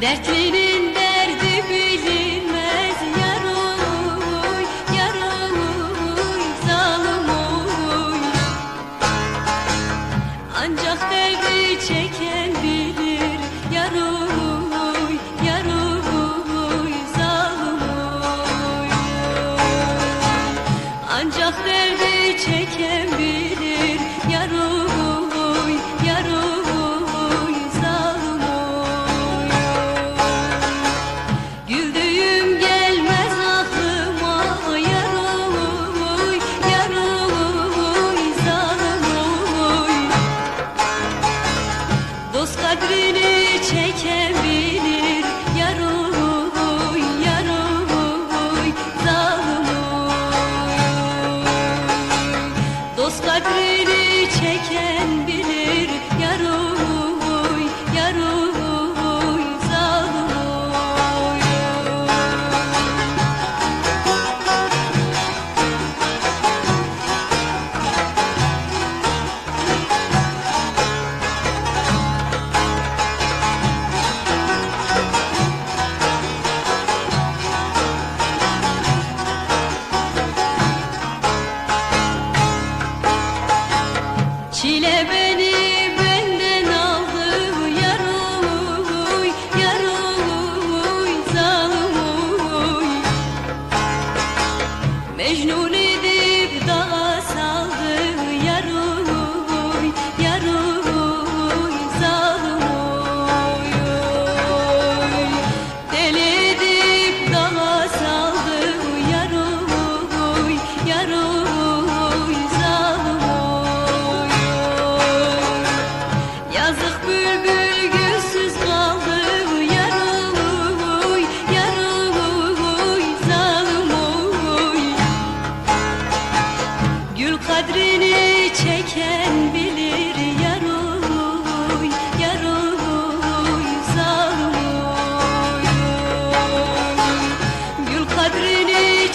Dertlinin derdi bilinmez yar oy, yar oy, zalim oy. Ancak derdi çeken bir Acını çekebilir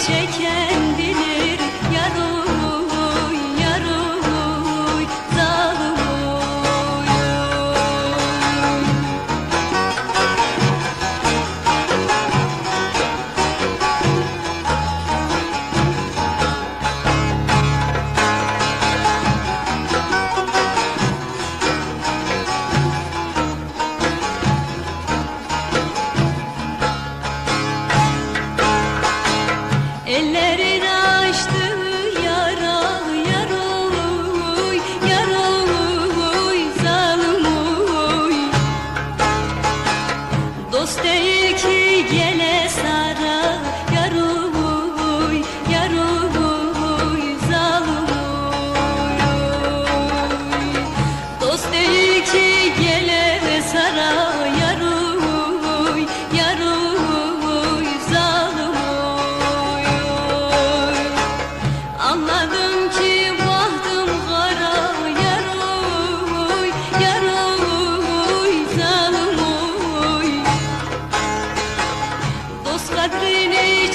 çeker. stay key, yeah.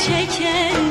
çeker